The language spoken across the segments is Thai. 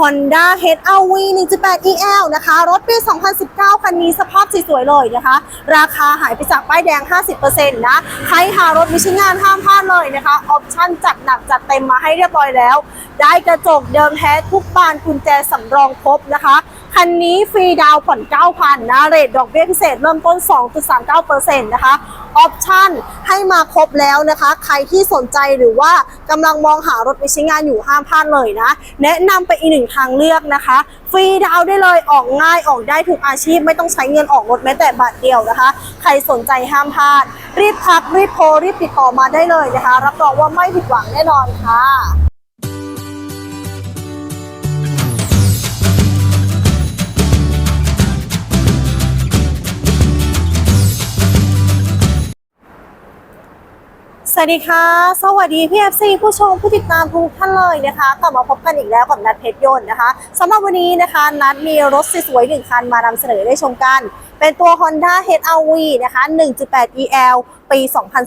Honda HR-V 1.8 EL นะคะ รถปี 2019 คันนี้สภาพสวยๆเลยนะคะ ราคาหายไปจากป้ายแดง 50%นะ ใครหารถมิชงานห้ามพลาดเลยนะคะ ออปชั่นจัดหนักจัดเต็มมาให้เรียบร้อยแล้ว ได้กระจกเดิมแท้ทุกบานกุญแจสำรองครบนะคะคันนี้ฟรีดาวผ่อน 9,000 นะ เรทดอกเบี้ยพิเศษเริ่มต้น 2.39%นะคะ ออปชั่นให้มาครบแล้วนะคะ ใครที่สนใจหรือว่ากำลังมองหารถไปใช้งานอยู่ห้ามพลาดเลยนะ แนะนำไปอีกหนึ่งทางเลือกนะคะ ฟรีดาวได้เลยออกง่ายออกได้ทุกอาชีพ ไม่ต้องใช้เงินออกรถแม้แต่บาทเดียวนะคะ ใครสนใจห้ามพลาด รีบทักรีบโทรรีบติดต่อมาได้เลยนะคะ รับรองว่าไม่ผิดหวังแน่นอนค่ะ วัสดีค่ะ สวัสดีพี่เอฟซีผู้ชมผู้ติดตามทุกท่านเลยนะคะกลับมาพบกันอีกแล้วกับนัดเพชรยนต์นะคะสำหรับวันนี้นะคะ นัดมีรถสวยๆหนึ่งคันมานำเสนอได้ชมกัน เป็นตัว Honda HR-V นะคะ 1.8 EL ปี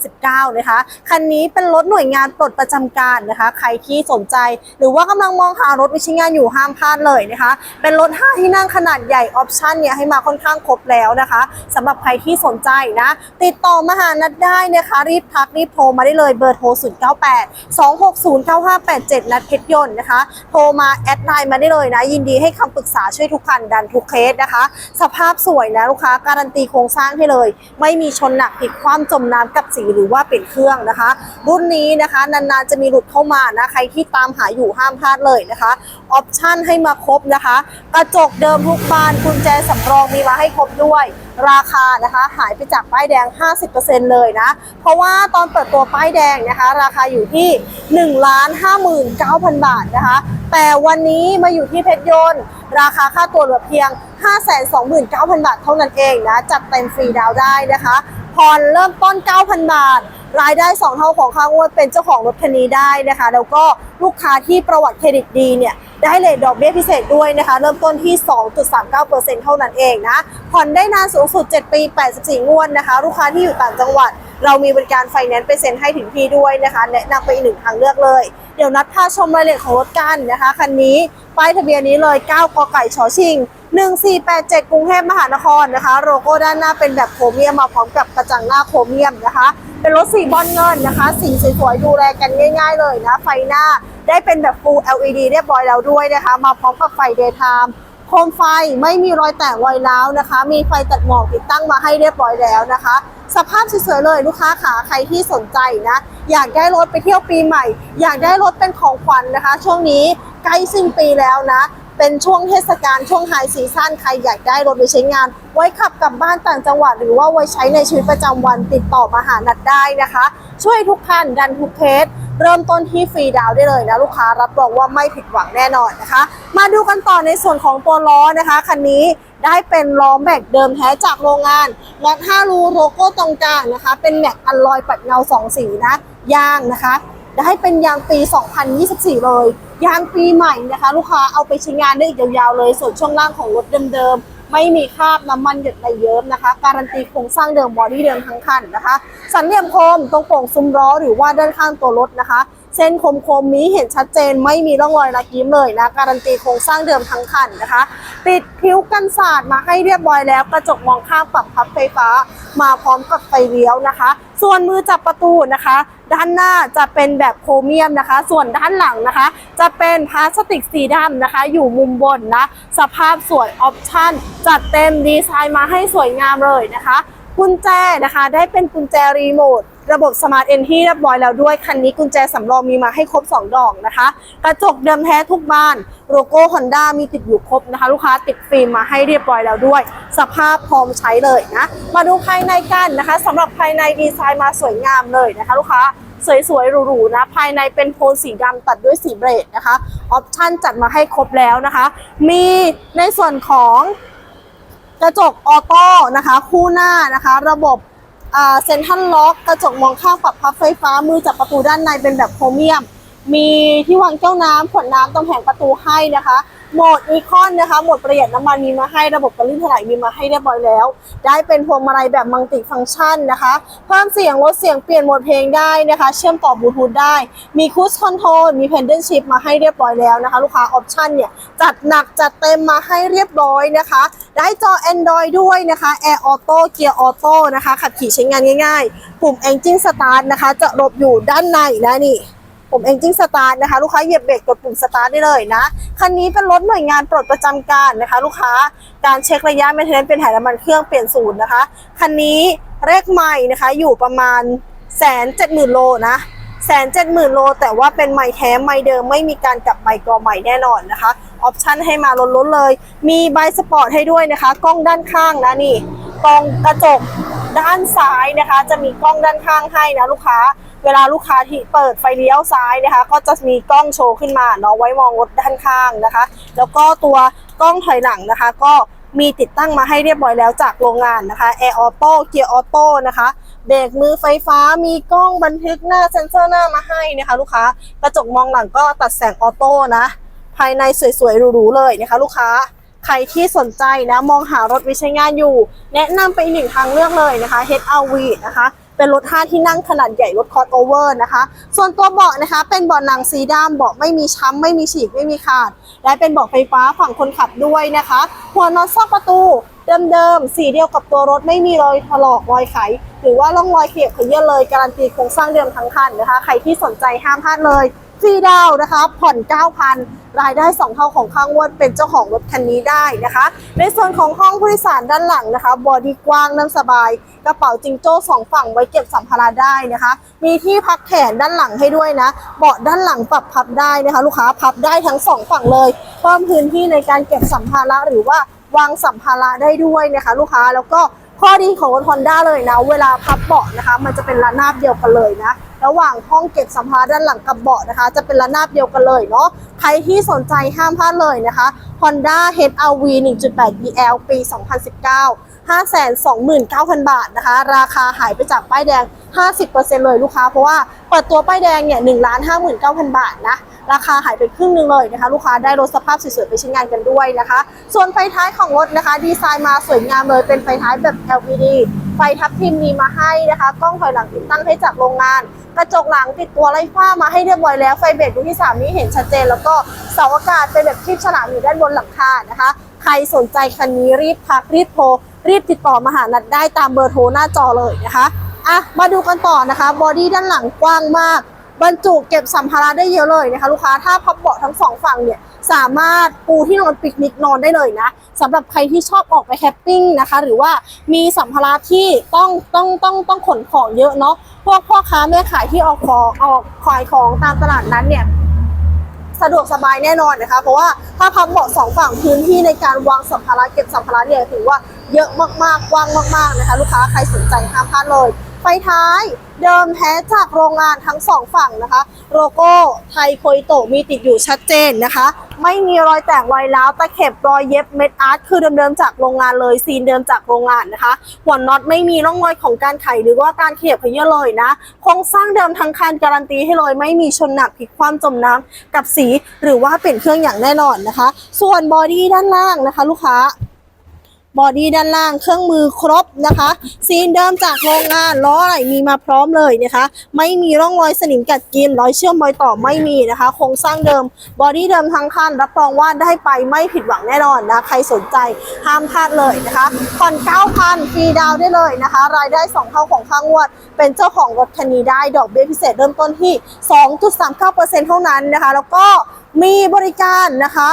2019 นะคะ คันนี้เป็นรถหน่วยงานปลดประจำการนะคะ ใครที่สนใจ หรือว่ากำลังมองหารถวิชงานอยู่ห้ามพลาดเลยนะคะ เป็นรถ 5 ที่นั่งขนาดใหญ่ออปชั่นเนี่ยให้มาค่อนข้างครบแล้วนะคะสำหรับใครที่สนใจนะ ติดต่อมาหานัดได้นะคะ รีบทักรีบโทรมาได้เลยเบอร์โทร 098 260 9587 นัดเพชรยนต์นะคะ โทรมาแอดไลน์มาได้เลยนะ ยินดีให้คำปรึกษาช่วยทุกคันดันทุกเคสนะคะ สภาพสวยนะลูกค้าการันตีโครงสร้างให้เลย ไม่มีชนหนักผิดความจมน้ำกับสีหรือว่าเปลี่ยนเครื่องนะคะ รุ่นนี้นะคะนานๆจะมีหลุดเข้ามานะใครที่ตามหาอยู่ห้ามพลาดเลยนะคะออปชั่นให้มาครบนะคะ กระจกเดิมทุกบานกุญแจสำรองมีมาให้ครบด้วยราคานะคะหายไปจากป้ายแดง 50%เลยนะ เพราะว่าตอนเปิดตัวป้ายแดงนะคะ ราคาอยู่ที่ 1 5 9 0 0 0 บาทนะคะ แต่วันนี้มาอยู่ที่เพชรยนต์ ราคาค่าตัวเหลือเพียง 529,000 บาทเท่านั้นเองนะจัดเต็มฟรีดาวได้นะคะผ่อนเริ่มต้น 9,000 บาท รายได้ 2 เท่าของค่างวดเป็นเจ้าของรถคันนี้ได้นะคะ แล้วก็ลูกค้าที่ประวัติเครดิตดีเนี่ยได้เลทดอกเบี้ยพิเศษด้วยนะคะ เริ่มต้นที่ 2.39%เท่านั้นเองนะ ผ่อนได้นานสูงสุด 7 ปี 84 งวดนะคะ ลูกค้าที่อยู่ต่างจังหวัด เรามีบริการไฟแนนซ์ไปเซ็นให้ถึงที่ด้วยนะคะ แนะนำไปอีกหนึ่งทางเลือกเลย เดี๋ยวนัดพาชมรายละเอียดของรถกันนะคะคันนี้ป้ายทะเบียนนี้เลย 9กไก่ชอชิง 1487 กรุงเทพมหานครนะคะโลโก้ด้านหน้าเป็นแบบโครเมียมมาพร้อมกับกระจังหน้าโครเมียมนะคะ เป็นรถสีบอลเงินนะคะ สีสวยๆดูแลกันง่าย ๆ เลยนะไฟหน้าได้เป็นแบบ Full LED เรียบร้อยแล้วด้วยนะคะ มาพร้อมกับไฟ Daytime โคมไฟไม่มีรอยแตกรอยร้าวนะคะ มีไฟตัดหมอกติดตั้งมาให้เรียบร้อยแล้วนะคะ สภาพสวยๆเลยลูกค้าขาใครที่สนใจนะ อยากได้รถไปเที่ยวปีใหม่ อยากได้รถเป็นของขวัญนะคะ ช่วงนี้ใกล้สิ้นปีแล้วนะเป็นช่วงเทศกาลช่วงไฮซีซั่นใครอยากได้รถไปใช้งาน ไว้ขับกลับบ้านต่างจังหวัด หรือว่าไว้ใช้ในชีวิตประจำวันติดต่อมาหานัดได้นะคะ ช่วยทุกคันดันทุกเคสเริ่มต้นที่ฟรีดาวได้เลยนะลูกค้ารับรองว่าไม่ผิดหวังแน่นอนนะคะ มาดูกันต่อในส่วนของตัวล้อนะคะคันนี้ ได้เป็นล้อแม็กเดิมแท้จากโรงงานล็อต5รูโลโก้ตรงกลางนะคะ เป็นแม็กอัลลอยปัดเงาสองสีนะ ยางนะคะ ได้เป็นยางปี 2024 เลย ยางปีใหม่นะคะ ลูกค้าเอาไปใช้งานได้อีกยาวๆเลย ส่วนช่วงล่างของรถเดิมๆ ไม่มีคราบน้ำมันหยดไหลเยิ้มนะคะ การันตีโครงสร้างเดิมบอดี้เดิมทั้งคันนะคะ สันเหลี่ยมโคมตรงโป่งซุ้มล้อหรือว่าด้านข้างตัวรถนะคะ เส้นคมคมๆนี้เห็นชัดเจนไม่มีร่องรอยรักยิ้มเลยนะ การันตีโครงสร้างเดิมทั้งคันนะคะติดผิวกันสาดมาให้เรียบร้อยแล้ว กระจกมองข้างปรับพับไฟฟ้า มาพร้อมกับไฟเลี้ยวนะคะ ส่วนมือจับประตูนะคะ ด้านหน้าจะเป็นแบบโครเมียมนะคะ ส่วนด้านหลังนะคะ จะเป็นพลาสติกสีดำนะคะ อยู่มุมบนนะ สภาพสวยออปชั่นจัดเต็มดีไซน์มาให้สวยงามเลยนะคะ กุญแจนะคะได้เป็นกุญแจรีโมทระบบสมาร์ทเอนที่เรียบร้อยแล้วด้วย คันนี้กุญแจสำรองมีมาให้ครบ 2 ดอกนะคะ กระจกเดิมแท้ทุกบ้านโลโก้ Honda มีติดอยู่ครบนะคะ ลูกค้าติดฟิล์มมาให้เรียบร้อยแล้วด้วย สภาพพร้อมใช้เลยนะ มาดูภายในกันนะคะสำหรับภายในดีไซน์มาสวยงามเลยนะคะ ลูกค้าสวยๆหรูๆนะ ภายในเป็นโทนสีดำตัดด้วยสีเบรดนะคะ ออปชั่นจัดมาให้ครบแล้วนะคะ มีในส่วนของ กระจกออโต้นะคะ คู่หน้านะคะ ระบบเซ็นทรัลล็อกกระจกมองข้างปรับพับไฟฟ้ามือจับประตูด้านในเป็นแบบโครเมียม มีที่วางแก้วน้ำขวดน้ำตรงแผงประตูให้นะคะ โหมดอีคอนนะคะโหมดประหยัดน้ำมันมีมาให้ระบบการลื่นถลายมีมาให้เรียบร้อยแล้ว ได้เป็นพวงมาลัยแบบมัลติฟังก์ชันนะคะเพิ่มเสียงลดเสียงเปลี่ยนโหมดเพลงได้นะคะ เชื่อมต่อบลูทูธได้ มีคู i คอนโทรลมีเพนเดนชิพมาให้เรียบร้อยแล้วนะคะ ลูกค้าออปชันเนี่ยจัดหนักจัดเต็มมาให้เรียบร้อยนะคะ ได้จอ Android ด้วยนะคะ Air Auto Gear Auto นะคะขับขี่ใช้งานง่ายๆ ปุ่ม Engine Start นะคะ จะหลบอยู่ด้านในนะนี่ ปุ่ม Engine Start นะคะลูกค้าเหยียบเบรกกดปุ่ม Start ได้เลยนะคันนี้เป็นรถหน่วยงานปลดประจำการนะคะ ลูกค้าการเช็คระยะ maintenance เป็นถ่ายน้ำมันเครื่องเปลี่ยนศูนย์นะคะคันนี้เลขใหม่นะคะอยู่ประมาณแสนเจ็ดหมื่นโลนะแสนเจ็ดหมื่นโล แต่ว่าเป็นไม้แท้ไม้เดิมไม่มีการกลับไมค์กอใหม่แน่นอนนะคะออปชันให้มาล้นๆเลย มีใบสปอร์ตให้ด้วยนะคะ กล้องด้านข้างนะนี่กล้องกระจกด้านซ้ายนะคะ จะมีกล้องด้านข้างให้นะลูกค้า เวลาลูกค้าที่เปิดไฟเลี้ยวซ้ายนะคะ ก็จะมีกล้องโชว์ขึ้นมาเนาะไว้มองรถด้านข้างนะคะ แล้วก็ตัวกล้องถอยหลังนะคะ ก็มีติดตั้งมาให้เรียบร้อยแล้วจากโรงงานนะคะ Air Auto Gear Auto นะคะเบรกมือไฟฟ้ามีกล้องบันทึกหน้าเซ็นเซอร์หน้ามาให้นะคะ ลูกค้ากระจกมองหลังก็ตัดแสงออโต้นะ ภายในสวยๆหรูๆเลยนะคะ ลูกค้าใครที่สนใจนะมองหารถว้ใช้งานอยู่ แนะนำไปอีกหนึ่งทางเลือกเลยนะคะ HRV นะคะ เป็นรถ 5 ที่นั่งขนาดใหญ่รถคอร์โอเวอร์นะคะ ส่วนตัวเบาะนะคะ เป็นเบาะหนังสีดำเบาะไม่มีช้ำไม่มีฉีกไม่มีขาด และเป็นเบาะไฟฟ้าฝั่งคนขับด้วยนะคะ หัวนอนซอกประตูเดิมๆ สีเดียวกับตัวรถไม่มีรอยถลอกรอยไข หรือว่าร่องรอยเขียบเขยื้อเลย การันตีโครงสร้างเดิมทั้งคันนะคะ ใครที่สนใจห้ามพลาดเลยฟรีดาวน์นะคะ ผ่อน 9,000 รายได้ 2 เท่าของข้างวดเป็นเจ้าของรถคันนี้ได้นะคะ ในส่วนของห้องผู้โดยสารด้านหลังนะคะบอดี้กว้างนั่งสบาย กระเป๋าจิงโจ้สองฝั่งไว้เก็บสัมภาระได้นะคะ มีที่พักแขนด้านหลังให้ด้วยนะ เบาะด้านหลังปรับพับได้นะคะ ลูกค้าพับได้ทั้งสองฝั่งเลยเพิ่มพื้นที่ในการเก็บสัมภาระหรือว่าวางสัมภาระได้ด้วยนะคะ ลูกค้าแล้วก็ข้อดีของรถฮอนด้าเลยนะ เวลาพับเบาะนะคะ มันจะเป็นระนาบเดียวกันเลยนะ ระหว่างห้องเก็บสัมภาระด้านหลังกับเบาะนะคะ จะเป็นระนาบเดียวกันเลยเนาะใครที่สนใจห้ามพลาดเลยนะคะ Honda HRV 1.8 BL ปี 2019 529,000 บาทนะคะ ราคาหายไปจากป้ายแดง 50%เลยลูกค้า เพราะว่าเปิดตัวป้ายแดงเนี่ย1 59,000 บาทนะ ราคาหายไปครึ่งหนึงเลยนะคะ ลูกค้าได้รถสภาพสวยๆ ไปใช้งานกันด้วยนะคะ ส่วนไฟท้ายของรถนะคะ ดีไซน์มาสวยงามเลยเป็นไฟท้ายแบบ LED ไฟทับทิมมีมาให้นะคะ กล้องถอยหลังติดตั้งให้จากโรงงาน กระจกหลังติดตัวไล่ฟ้ามาให้เรียบร้อยแล้ว ไฟเบรกดวงที่ 3 นี้เห็นชัดเจน แล้วก็เสาอากาศเป็นแบบคลิปฉลามอยู่ด้านบนหลังคานะคะ ใครสนใจคันนี้รีบพักรีบโทรรีบติดต่อมาหานัดได้ตามเบอร์โทรหน้าจอเลยนะคะอะมาดูกันต่อนะคะ บอดี้ด้านหลังกว้างมาก บรรจุเก็บสัมภาระได้เยอะเลยนะคะ ลูกค้าถ้าพับเบาะทั้งสองฝั่งเนี่ย สามารถปูที่นอนปิกนิกนอนได้เลยนะสำหรับใครที่ชอบออกไปแคมปิ้งนะคะ หรือว่ามีสัมภาระที่ต้องต้องต้องต้องขนของเยอะเนาะพวกพ่อค้าแม่ขายที่ออกของออกขายของตามตลาดนั้นเนี่ยสะดวกสบายแน่นอนนะคะ เพราะว่าถ้าพับเบาะสองฝั่งพื้นที่ในการวางสัมภาระเก็บสัมภาระเนี่ยถือว่าเยอะมากๆกว้างมาก ๆนะคะ ลูกค้าใครสนใจห้ามพลาดเลย ไฟท้ายเดิมแท้จากโรงงานทั้งสองฝั่งนะคะ โลโก้ไทยโคยโตมีติดอยู่ชัดเจนนะคะ ไม่มีรอยแตกรอยร้าวตะเข็บรอยเย็บเม็ดอาร์ตคือเดิมๆจากโรงงานเลยซีนเดิมจากโรงงานนะคะหัวน็อตไม่มีร่องรอยของการไขหรือว่าการเขียบขยื่นเลยนะโครงสร้างเดิมทั้งคันการันตีให้เลย ไม่มีชนหนักพลิกความจมน้ำกับสี หรือว่าเปลี่ยนเครื่องอย่างแน่นอนนะคะ ส่วนบอดี้ด้านล่างนะคะ ลูกค้า บอดี้ด้านล่างเครื่องมือครบนะคะ ซีนเดิมจากโรงงานล้ออะไรมีมาพร้อมเลยนะคะ ไม่มีร่องรอยสนิมกัดกินรอยเชื่อมรอยต่อไม่มีนะคะโครงสร้างเดิมบอดี้เดิมทั้งคันรับรองว่าได้ไปไม่ผิดหวังแน่นอนนะใครสนใจห้ามพลาดเลยนะคะผ่อน9,000ฟรีดาวได้เลยนะคะ รายได้ 2 เท่าของค่างวด เป็นเจ้าของรถคันนี้ได้ดอกเบี้ยพิเศษเริ่มต้นที่ 2.39%เท่านั้นนะคะ แล้วก็มีบริการนะคะ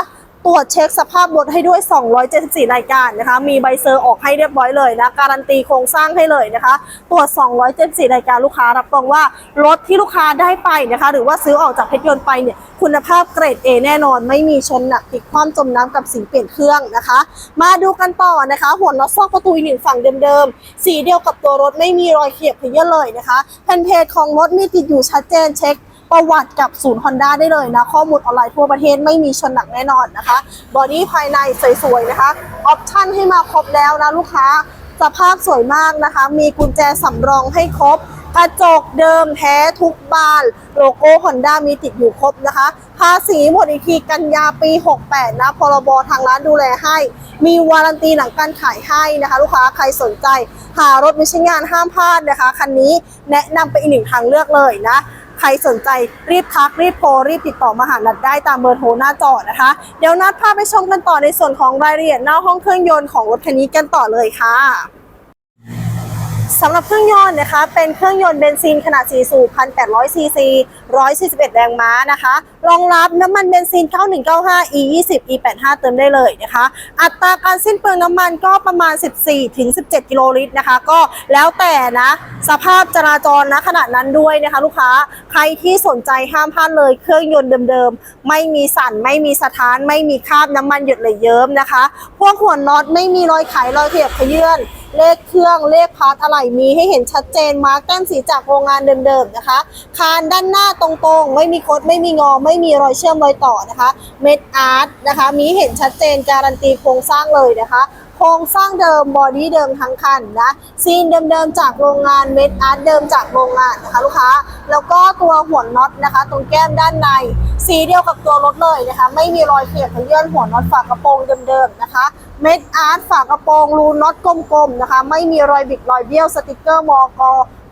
ตรวจเช็คสภาพรถให้ด้วย 274 รายการนะคะ มีใบเซอร์ออกให้เรียบร้อยเลยนะ การันตีโครงสร้างให้เลยนะคะ ตรวจ 274 รายการลูกค้ารับรองว่ารถที่ลูกค้าได้ไปนะคะ หรือว่าซื้อออกจากเพชรยนต์ไปเนี่ย คุณภาพเกรด A แน่นอน ไม่มีชนหนักพลิกคว่ำจมน้ำกับสีเปลี่ยนเครื่องนะคะ มาดูกันต่อนะคะ หัวน็อตซอกประตูอีกหนึ่งฝั่งเดิมๆ สีเดียวกับตัวรถไม่มีรอยเขียบขยื่นเลยนะคะ แผ่นเพจของรถมีติดอยู่ชัดเจนเช็ค ประวัติกับศูนย์ฮอนด้าได้เลยนะ ข้อมูลออนไลน์ทั่วประเทศไม่มีชนหนักแน่นอนนะคะ บอดี้ภายในสวยๆนะคะออปชั่นให้มาครบแล้วนะลูกค้าสภาพสวยมากนะคะ มีกุญแจสำรองให้ครบ กระจกเดิมแท้ทุกบาน โลโก้ Honda มีติดอยู่ครบนะคะ ภาษีหมดอีกทีกันยาปี 68 นะ พรบทางร้านดูแลให้ มีวารันตีหลังการขายให้นะคะ ลูกค้าใครสนใจ หารถไม่ใช่งานห้ามพลาดนะคะ คันนี้แนะนำไปอีกหนึ่งทางเลือกเลยนะ ใครสนใจรีบทักรีบโทรรีบติดต่อมาหานัดได้ตามเบอร์โทรหน้าจอนะคะ เดี๋ยวนัดพาไปชมกันต่อในส่วนของรายละเอียดหน้าห้องเครื่องยนต์ของรถคันนี้กันต่อเลยค่ะ สำหรับเครื่องยนต์นะคะ เป็นเครื่องยนต์เบนซินขนาด4สูบ1,800ซีซี141 แรงม้านะคะ รองรับน้ำมันเบนซิน 9195 E 20 E 85 เติมได้เลยนะคะ อัตราการสิ้นเปลืองน้ำมันก็ประมาณ 14ถึง17 กิโลลิตรนะคะ ก็แล้วแต่นะ สภาพจราจรนะขนาดนั้นด้วยนะคะ ลูกค้าใครที่สนใจห้ามพลาดเลยเครื่องยนต์เดิมๆ ไม่มีสั่น ไม่มีสะท้าน ไม่มีคราบน้ำมันหยดเลยเยิ้มนะคะ พวกหัวน็อตไม่มีรอยไขรอยเขียบขยื่น เลขเครื่องเลขพาร์ทอะไรมีให้เห็นชัดเจนมาร์กแต้มสีจากโรงงานเดิมๆนะคะ คานด้านหน้าตรงๆ ไม่มีคดไม่มีงอ ไม่มีรอยเชื่อมรอยต่อนะคะ เม็ดอาร์ตนะคะ มีเห็นชัดเจนการันตีโครงสร้างเลยนะคะโครงสร้างเดิมบอดี้เดิมทั้งคันนะซีนเดิมๆจากโรงงานเม็ดอาร์ตเดิมจากโรงงานนะคะลูกค้า แล้วก็ตัวหัวน็อตนะคะ ตรงแก้มด้านใน สีเดียวกับตัวรถเลยนะคะ ไม่มีรอยเขียบขยื่นหัวน็อตฝากระโปรงเดิมๆนะคะ เม็ดอาร์ตฝากระโปรงรูน็อตกลมๆนะคะ ไม่มีรอยบิดรอยเบี้ยวสติกเกอร์มอก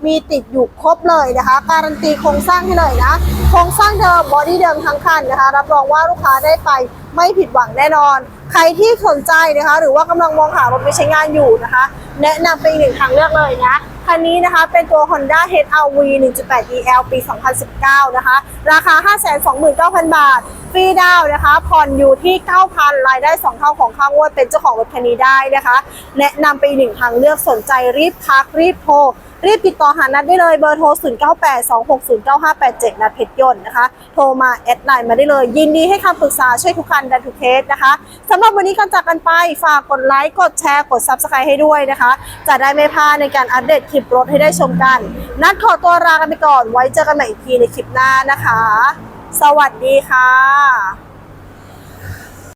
มีติดอยู่ครบเลยนะคะ การันตีโครงสร้างให้เลยนะ โครงสร้างเดิมบอดี้เดิมทั้งคันนะคะ รับรองว่าลูกค้าได้ไปไม่ผิดหวังแน่นอน ใครที่สนใจนะคะ หรือว่ากำลังมองหารถไปใช้งานอยู่นะคะ แนะนำเป็นอีกหนึ่งทางเลือกเลยนะ คันนี้นะคะเป็นตัว Honda HR-V 1.8 EL ปี 2019 นะคะ ราคา 529,000 บาท ฟรีดาวนะคะ ผ่อนอยู่ที่ 9,000 รายได้ 2 เท่าของค่างวดเป็นเจ้าของรถคันนี้ได้นะคะ แนะนำไปหนึ่งทางเลือกสนใจรีบทักรีบโทร รีบติดต่อหานัดได้เลยเบอร์โทร 0982609587 นัดเพชรยนต์นะคะ โทรมาแอดไลน์มาได้เลย ยินดีให้คำปรึกษาช่วยทุกคันดันทุกเคสนะคะสำหรับวันนี้ก่อนจากกันไปฝากกดไลค์ กดแชร์ กด Subscribe ให้ด้วยนะคะ จะได้ไม่พลาดในการอัปเดตคลิปรถให้ได้ชมกัน นัดขอตัวลากันไปก่อนไว้เจอกันใหม่อีกทีในคลิปหน้านะคะ สวัสดีค่ะ